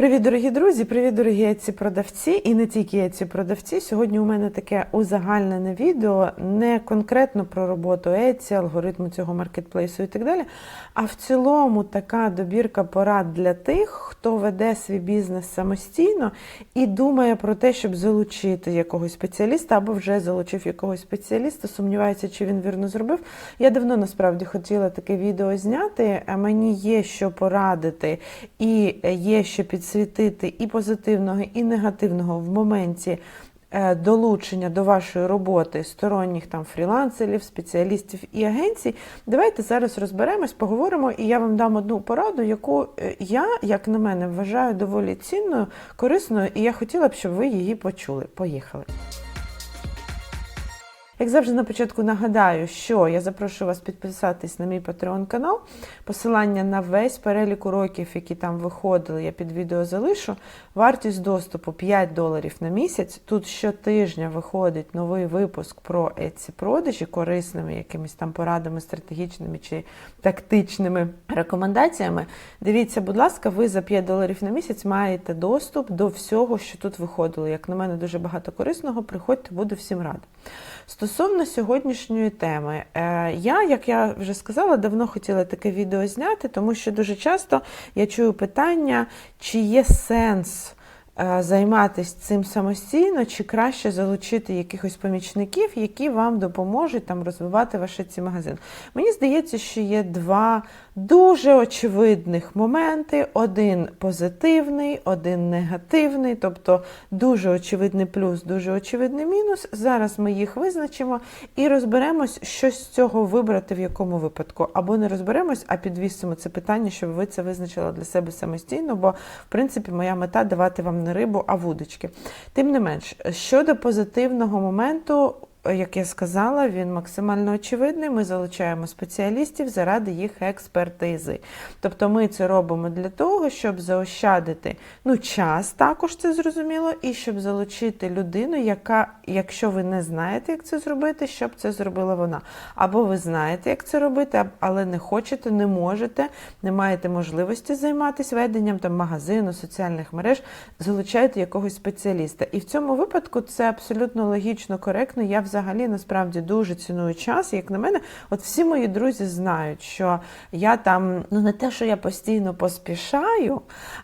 Привіт, дорогі друзі! Привіт, дорогі Etsy продавці і не тільки Etsy продавці. Сьогодні у мене таке узагальнене відео, не конкретно про роботу Etsy, алгоритму цього маркетплейсу і так далі. А в цілому така добірка порад для тих, хто веде свій бізнес самостійно і думає про те, щоб залучити якогось спеціаліста або вже залучив якогось спеціаліста, сумнівається, чи він вірно зробив. Я давно насправді хотіла таке відео зняти. Мені є що порадити і є що підсвітити і позитивного, і негативного в моменті е, долучення до вашої роботи сторонніх там фрілансерів, спеціалістів і агенцій. Давайте зараз розберемось, поговоримо, і я вам дам одну пораду, яку е, я, як на мене, вважаю доволі цінною, корисною, і я хотіла б, щоб ви її почули. Поїхали. Як завжди на початку нагадаю, що я запрошую вас підписатись на мій Patreon канал. Посилання на весь перелік уроків, які там виходили, я під відео залишу. Вартість доступу 5 доларів на місяць. Тут щотижня виходить новий випуск про Etsy продажі корисними якимись там порадами, стратегічними чи тактичними рекомендаціями. Дивіться, будь ласка, ви за 5 доларів на місяць маєте доступ до всього, що тут виходило. Як на мене, дуже багато корисного. Приходьте, буду всім рада. Стосовно сьогоднішньої теми, е, я, як я вже сказала, давно хотіла таке відео зняти, тому що дуже часто я чую питання, чи є сенс займатися цим самостійно, чи краще залучити якихось помічників, які вам допоможуть там розвивати ваш ці магазин. Мені здається, що є два дуже очевидних моменти: один позитивний, один негативний, тобто дуже очевидний плюс, дуже очевидний мінус. Зараз ми їх визначимо і розберемось, що з цього вибрати, в якому випадку. Або не розберемось, а підвісимо це питання, щоб ви це визначили для себе самостійно, бо, в принципі, моя мета давати вам не рибу, а вудочки. Тим не менш, щодо позитивного моменту. Як я сказала, він максимально очевидний. Ми залучаємо спеціалістів заради їх експертизи. Тобто ми це робимо для того, щоб заощадити ну, час, також це зрозуміло, і щоб залучити людину, яка, якщо ви не знаєте, як це зробити, щоб це зробила вона. Або ви знаєте, як це робити, але не хочете, не можете, не маєте можливості займатися веденням там магазину, соціальних мереж, залучаєте якогось спеціаліста. І в цьому випадку це абсолютно логічно, коректно. Я взагалі насправді дуже ціную час. Як на мене, от всі мої друзі знають, що я там, ну не те, що я постійно поспішаю,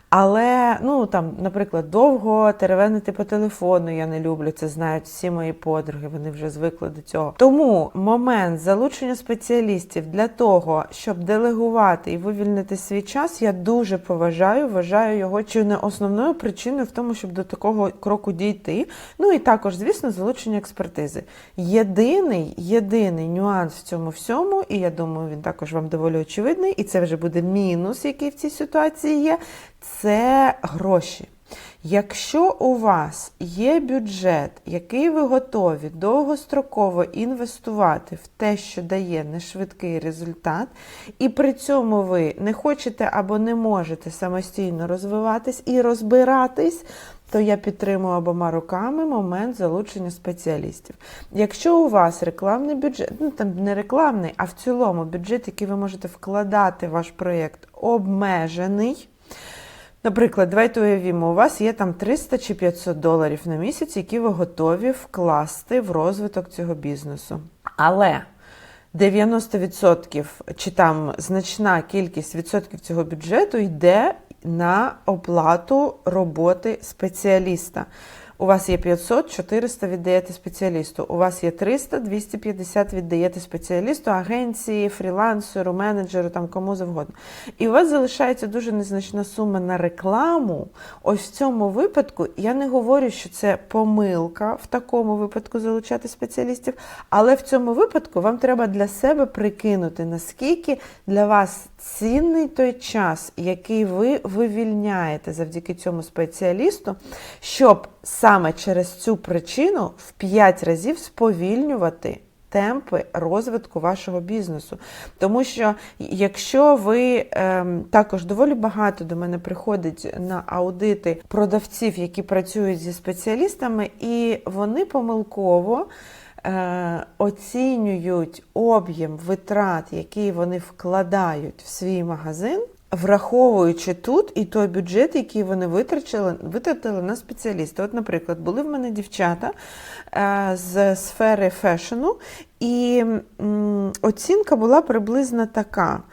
але, ну там, наприклад, довго теревенити по телефону я не люблю. Це знають всі мої подруги, вони вже звикли до цього. Тому момент залучення спеціалістів для того, щоб делегувати і вивільнити свій час, я дуже поважаю, вважаю його чи не основною причиною в тому, щоб до такого кроку дійти. Ну і також, звісно, залучення експертизи. Єдиний, єдиний нюанс в цьому всьому, і я думаю, він також вам доволі очевидний, і це вже буде мінус, який в цій ситуації є, це гроші. Якщо у вас є бюджет, який ви готові довгостроково інвестувати в те, що дає нешвидкий результат, і при цьому ви не хочете або не можете самостійно розвиватись і розбиратись, то я підтримую обома руками момент залучення спеціалістів. Якщо у вас рекламний бюджет, ну там не рекламний, а в цілому бюджет, який ви можете вкладати в ваш проєкт, обмежений. Наприклад, давайте уявімо, у вас є там 300 чи 500 доларів на місяць, які ви готові вкласти в розвиток цього бізнесу. Але 90% чи там значна кількість відсотків цього бюджету йде на оплату роботи спеціаліста. У вас є 500, 400 віддаєте спеціалісту. У вас є 300, 250 віддаєте спеціалісту, агенції, фрілансеру, менеджеру, там кому завгодно. І у вас залишається дуже незначна сума на рекламу. Ось в цьому випадку я не говорю, що це помилка в такому випадку залучати спеціалістів, але в цьому випадку вам треба для себе прикинути, наскільки для вас цінний той час, який ви вивільняєте завдяки цьому спеціалісту, щоб саме через цю причину в 5 разів сповільнювати. Темпи розвитку вашого бізнесу. Тому що якщо ви ем, також доволі багато до мене приходить на аудити продавців, які працюють зі спеціалістами, і вони помилково е, оцінюють об'єм витрат, які вони вкладають в свій магазин Враховуючи тут і той бюджет, який вони витратили, витратили на спеціаліста. От, наприклад, були в мене дівчата е, з сфери фешену, і оцінка була приблизно така.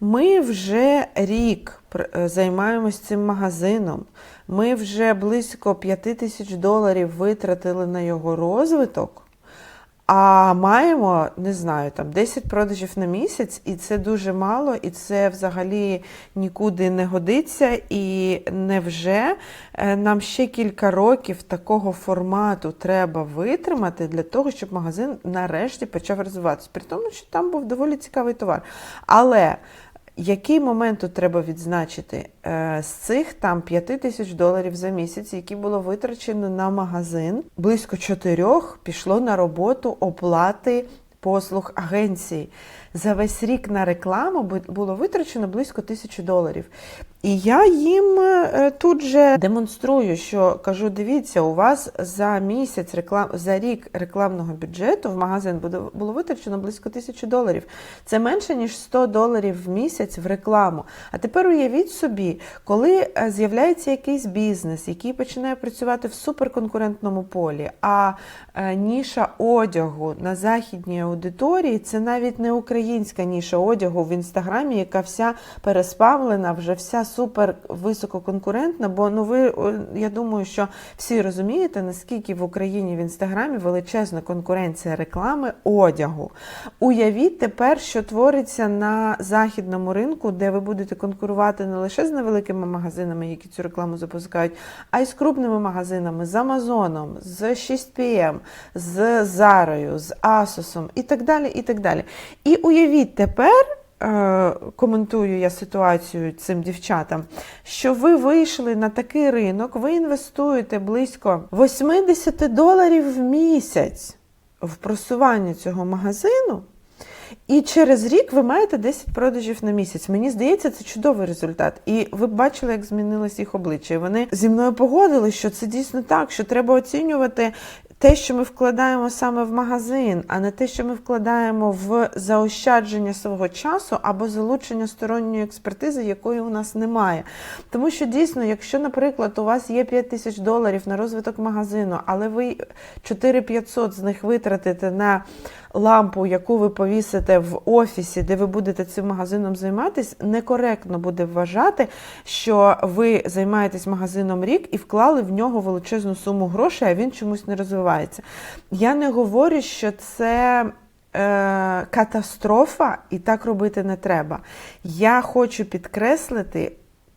Ми вже рік е, займаємось цим магазином. Ми вже близько 5 тисяч доларів витратили на його розвиток. А маємо, не знаю, там 10 продажів на місяць, і це дуже мало, і це взагалі нікуди не годиться. І невже е, нам ще кілька років такого формату треба витримати для того, щоб магазин нарешті почав розвиватися. При тому, що там був доволі цікавий товар. Але який момент тут треба відзначити? Е, З цих там 5 тисяч доларів за місяць, які було витрачено на магазин, близько 4 пішло на роботу оплати послуг агенції. За весь рік на рекламу бу- було витрачено близько тисячі доларів. І я їм е, тут же демонструю, що кажу: дивіться, у вас за місяць реклам за рік рекламного бюджету в магазин було витрачено близько тисячі доларів. Це менше ніж 100 доларів в місяць в рекламу. А тепер уявіть собі, коли е, з'являється якийсь бізнес, який починає працювати в суперконкурентному полі, а е, ніша одягу на західній аудиторії це навіть не українська ніша одягу в інстаграмі, яка вся переспавлена, вже вся супер висококонкурентна. Бо ну ви я думаю, що всі розумієте, наскільки в Україні в інстаграмі величезна конкуренція реклами одягу. Уявіть тепер, що твориться на західному ринку, де ви будете конкурувати не лише з невеликими магазинами, які цю рекламу запускають, а й з крупними магазинами, з Амазоном, з 6PM, з Зарою, з Асосом і так далі. І так далі. І уявіть тепер. Е, Коментую я ситуацію цим дівчатам, що ви вийшли на такий ринок, ви інвестуєте близько 80 доларів в місяць в просування цього магазину, і через рік ви маєте 10 продажів на місяць. Мені здається, це чудовий результат. І ви бачили, як змінилось їх обличчя. І вони зі мною погодили, що це дійсно так, що треба оцінювати те, що ми вкладаємо саме в магазин, а не те, що ми вкладаємо в заощадження свого часу або залучення сторонньої експертизи, якої у нас немає. Тому що дійсно, якщо, наприклад, у вас є 5 тисяч доларів на розвиток магазину, але ви 4500 з них витратите на лампу, яку ви повісите в офісі, де ви будете цим магазином займатися, некоректно буде вважати, що ви займаєтесь магазином рік і вклали в нього величезну суму грошей, а він чомусь не розвивається. Я не говорю, що це. е, Катастрофа, і так робити не треба. Я хочу підкреслити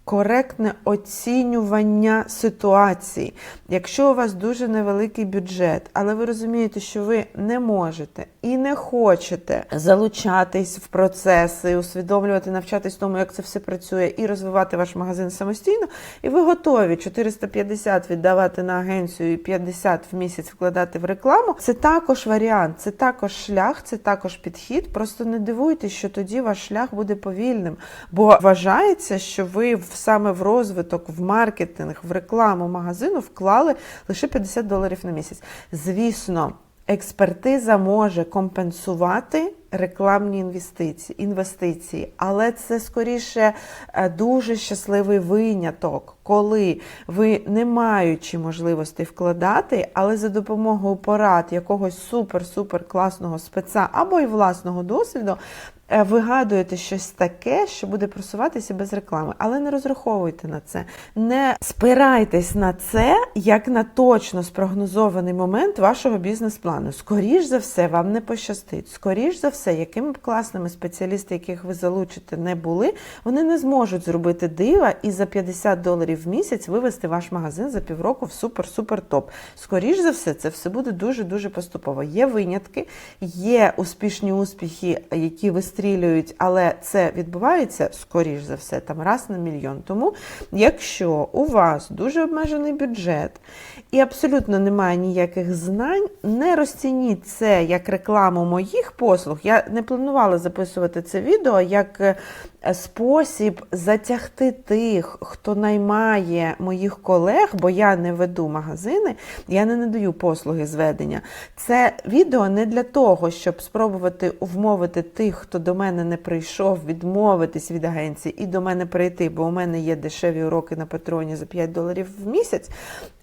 коректне оцінювання ситуації. Якщо у вас дуже невеликий бюджет, але ви розумієте, що ви не можете і не хочете залучатись в процеси, усвідомлювати, навчатись тому, як це все працює, і розвивати ваш магазин самостійно, і ви готові 450 віддавати на агенцію і 50 в місяць вкладати в рекламу, це також варіант, це також шлях, це також підхід. Просто не дивуйтесь, що тоді ваш шлях буде повільним, бо вважається, що ви в саме в розвиток, в маркетинг, в рекламу магазину вклали лише 50 доларів на місяць. Звісно, експертиза може компенсувати рекламні інвестиції, інвестиції, але це скоріше е, дуже щасливий виняток, коли ви не маючи можливості вкладати, але за допомогою порад якогось супер-супер класного спеца або й власного досвіду. Е, Вигадуєте щось таке, що буде просуватися без реклами, але не розраховуйте на це. Не спирайтесь на це як на точно спрогнозований момент вашого бізнес-плану. Скоріш за все, вам не пощастить. Скоріш за все, якими б класними спеціалісти, яких ви залучите, не були, вони не зможуть зробити дива і за 50 доларів в місяць вивести ваш магазин за півроку в супер-супер топ. Скоріш за все, це все буде дуже дуже поступово. Є винятки, є успішні успіхи, які вистрілюють, але це відбувається скоріш за все, там раз на мільйон. Тому, якщо у вас дуже обмежений бюджет і абсолютно немає ніяких знань, не розцініть це як рекламу моїх послуг. Я не планувала записувати це відео як спосіб затягти тих, хто наймає моїх колег, бо я не веду магазини, я не надаю послуги зведення. Це відео не для того, щоб спробувати вмовити тих, хто до мене не прийшов, відмовитись від агенції і до мене прийти, бо у мене є дешеві уроки на патроні за 5 доларів в місяць.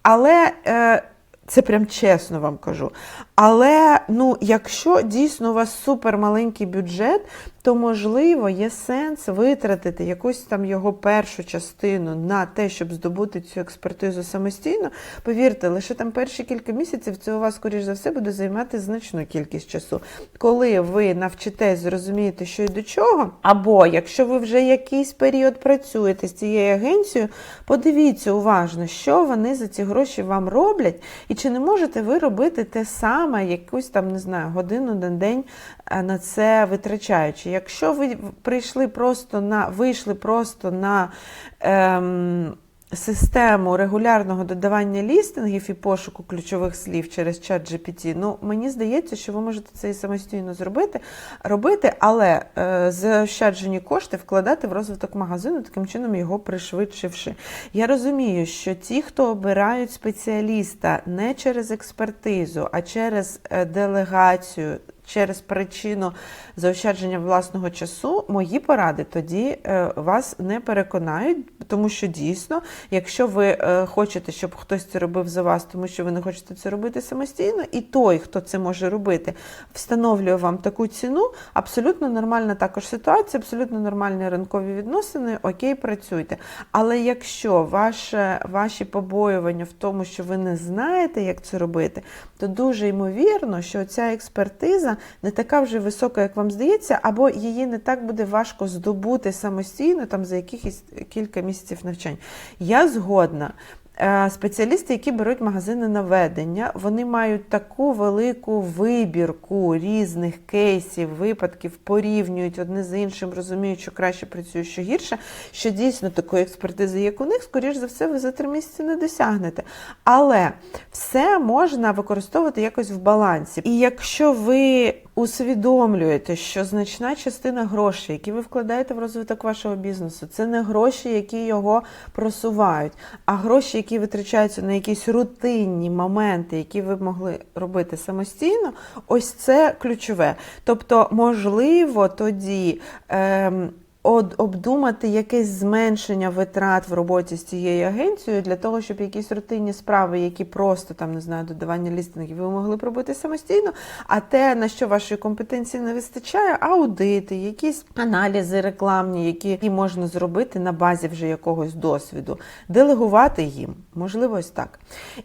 Але е, це прям чесно вам кажу. Але ну, якщо дійсно у вас супер маленький бюджет, то можливо є сенс витратити якусь там його першу частину на те, щоб здобути цю експертизу самостійно. Повірте, лише там перші кілька місяців це у вас, скоріш за все, буде займати значну кількість часу. Коли ви навчитесь зрозумієте, що і до чого, або якщо ви вже якийсь період працюєте з цією агенцією, подивіться уважно, що вони за ці гроші вам роблять, і чи не можете ви робити те саме, якусь там, не знаю, годину на день е, на це витрачаючи. Якщо ви прийшли просто на вийшли просто на ем, систему регулярного додавання лістингів і пошуку ключових слів через чат GPT, ну мені здається, що ви можете це і самостійно зробити, робити, але е, заощаджені кошти вкладати в розвиток магазину, таким чином його пришвидшивши. Я розумію, що ті, хто обирають спеціаліста не через експертизу, а через е, делегацію. Через причину заощадження власного часу мої поради тоді е, вас не переконають, тому що дійсно, якщо ви е, хочете, щоб хтось це робив за вас, тому що ви не хочете це робити самостійно, і той, хто це може робити, встановлює вам таку ціну. Абсолютно нормальна також ситуація, абсолютно нормальні ринкові відносини. Окей, працюйте. Але якщо ваше, ваші побоювання в тому, що ви не знаєте, як це робити, то дуже ймовірно, що ця експертиза не така вже висока, як вам здається, або її не так буде важко здобути самостійно там за якихось кілька місяців навчань. Я згодна. Е, Спеціалісти, які беруть магазини на ведення, вони мають таку велику вибірку різних кейсів, випадків, порівнюють одне з іншим, розуміють, що краще працює, що гірше, що дійсно такої експертизи, як у них, скоріш за все, ви за три місяці не досягнете. Але все можна використовувати якось в балансі. І якщо ви усвідомлюєте, що значна частина грошей, які ви вкладаєте в розвиток вашого бізнесу, це не гроші, які його просувають, а гроші, які витрачаються на якісь рутинні моменти, які ви могли робити самостійно, ось це ключове. Тобто, можливо, тоді. Ем, обдумати якесь зменшення витрат в роботі з цією агенцією для того, щоб якісь рутинні справи, які просто там не знаю, додавання лістингів, ви могли б робити самостійно. А те, на що вашої компетенції не вистачає, аудити, якісь аналізи рекламні, які можна зробити на базі вже якогось досвіду, делегувати їм. Можливо, ось так.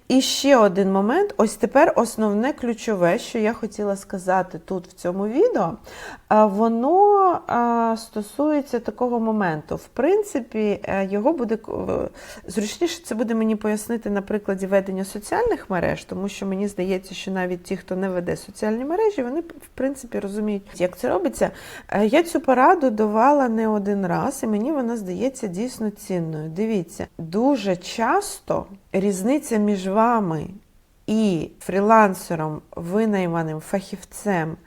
І ще один момент: ось тепер основне ключове, що я хотіла сказати тут в цьому відео, воно а, стосується такого моменту. В принципі, е, його буде зручніше це буде мені пояснити на прикладі ведення соціальних мереж, тому що мені здається, що навіть ті, хто не веде соціальні мережі, вони в принципі розуміють, як це робиться. Е, Я цю пораду давала не один раз, і мені вона здається дійсно цінною. Дивіться, дуже часто різниця між вами і фрілансером, винайманим фахівцем.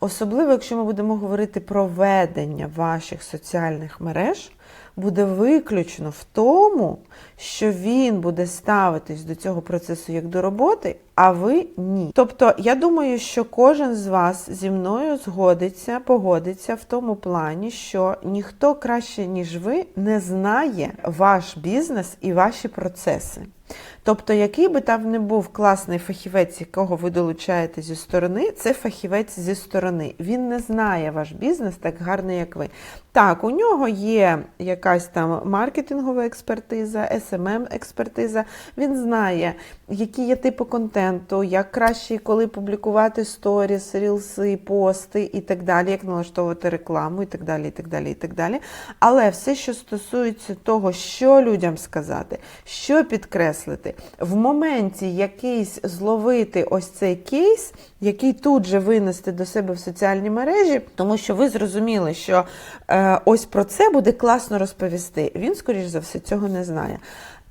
Особливо, якщо ми будемо говорити про ведення ваших соціальних мереж, буде виключно в тому, що він буде ставитись до цього процесу як до роботи, а ви ні. Тобто, я думаю, що кожен з вас зі мною згодиться, погодиться в тому плані, що ніхто краще, ніж ви, не знає ваш бізнес і ваші процеси. Тобто, який би там не був класний фахівець, якого ви долучаєте зі сторони, це фахівець зі сторони. Він не знає ваш бізнес так гарно, як ви. Так, у нього є якась там маркетингова експертиза, smm експертиза Він знає, які є типи контенту, як краще і коли публікувати сторіс, рілси, пости і так далі, як налаштовувати рекламу, і так далі, і так далі, і так далі. Але все, що стосується того, що людям сказати, що підкреслити, в моменті якийсь зловити ось цей кейс, який тут же винести до себе в соціальні мережі, тому що ви зрозуміли, що е, ось про це буде класно розповісти. Він, скоріш за все, цього не знає.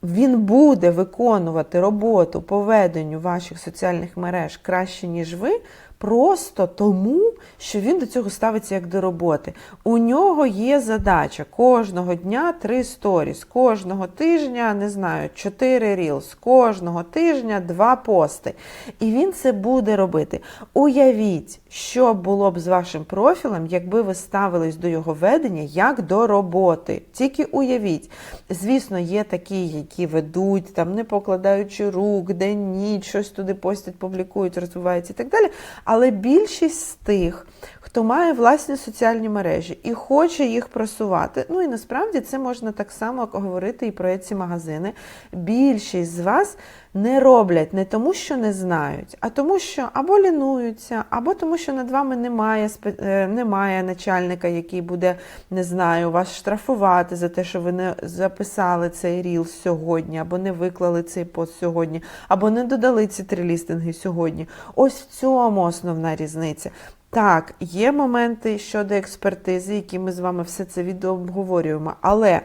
він буде виконувати роботу по веденню ваших соціальних мереж краще, ніж ви. Просто тому, що він до цього ставиться як до роботи. У нього є задача кожного дня три сторіс, кожного тижня, не знаю, чотири рілс, кожного тижня два пости. І він це буде робити. Уявіть, що було б з вашим профілем, якби ви ставились до його ведення як до роботи. Тільки уявіть. Звісно, є такі, які ведуть, там не покладаючи рук, день ніч, щось туди постять, публікують, розвиваються і так далі. Але більшість з тих, хто має власні соціальні мережі і хоче їх просувати, ну і насправді це можна так само говорити і про ці магазини. Більшість з вас не роблять не тому, що не знають, а тому, що або лінуються, або тому, що над вами немає е, немає начальника, який буде, не знаю, вас штрафувати за те, що ви не записали цей ріл сьогодні, або не виклали цей пост сьогодні, або не додали ці три лістинги сьогодні. Ось в цьому основна різниця. Так, є моменти щодо експертизи, які ми з вами все це відео обговорюємо, але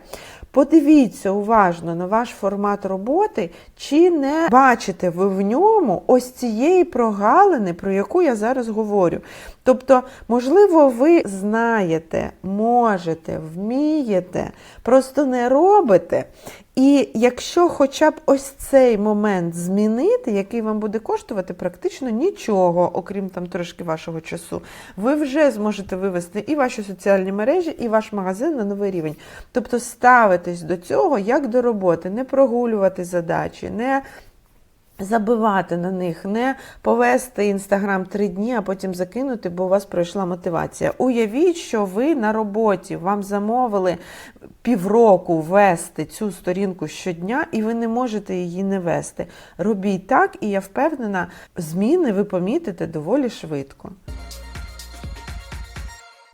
подивіться уважно на ваш формат роботи, чи не бачите ви в ньому ось цієї прогалини, про яку я зараз говорю. Тобто, можливо, ви знаєте, можете, вмієте, просто не робите. І якщо хоча б ось цей момент змінити, який вам буде коштувати практично нічого, окрім там трошки вашого часу, ви вже зможете вивести і ваші соціальні мережі, і ваш магазин на новий рівень. Тобто ставитись до цього як до роботи, не прогулювати задачі, не забивати на них, не повести інстаграм три дні, а потім закинути, бо у вас пройшла мотивація. Уявіть, що ви на роботі, вам замовили півроку вести цю сторінку щодня, і ви не можете її не вести. Робіть так, і я впевнена, зміни ви помітите доволі швидко.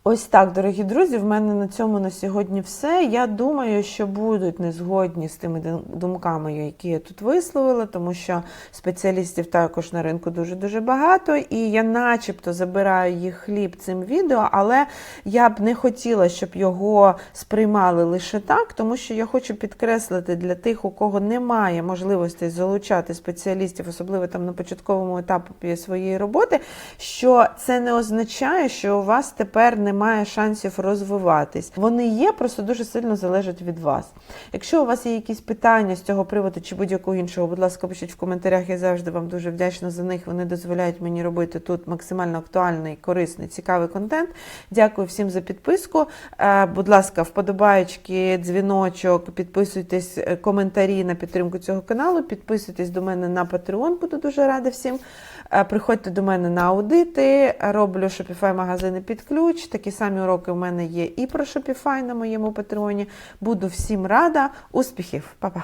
Ось так, дорогі друзі, в мене на цьому на сьогодні все. Я думаю, що будуть незгодні з тими думками, які я тут висловила, тому що спеціалістів також на ринку дуже-дуже багато, і я начебто забираю їх хліб цим відео, але я б не хотіла, щоб його сприймали лише так, тому що я хочу підкреслити для тих, у кого немає можливості залучати спеціалістів, особливо там на початковому етапі своєї роботи, що це не означає, що у вас тепер немає шансів розвиватись. Вони є, просто дуже сильно залежать від вас. Якщо у вас є якісь питання з цього приводу чи будь-якого іншого, будь ласка, пишіть в коментарях. Я завжди вам дуже вдячна за них. Вони дозволяють мені робити тут максимально актуальний, корисний, цікавий контент. Дякую всім за підписку. Е, Будь ласка, вподобаєчки, дзвіночок, підписуйтесь, е, коментарі на підтримку цього каналу. Підписуйтесь до мене на Patreon, буду дуже рада всім. Е, Приходьте до мене на аудити, роблю Shopify магазини під ключ. Такі самі уроки в мене є і про Shopify на моєму патреоні. Буду всім рада. Успіхів, Па-па!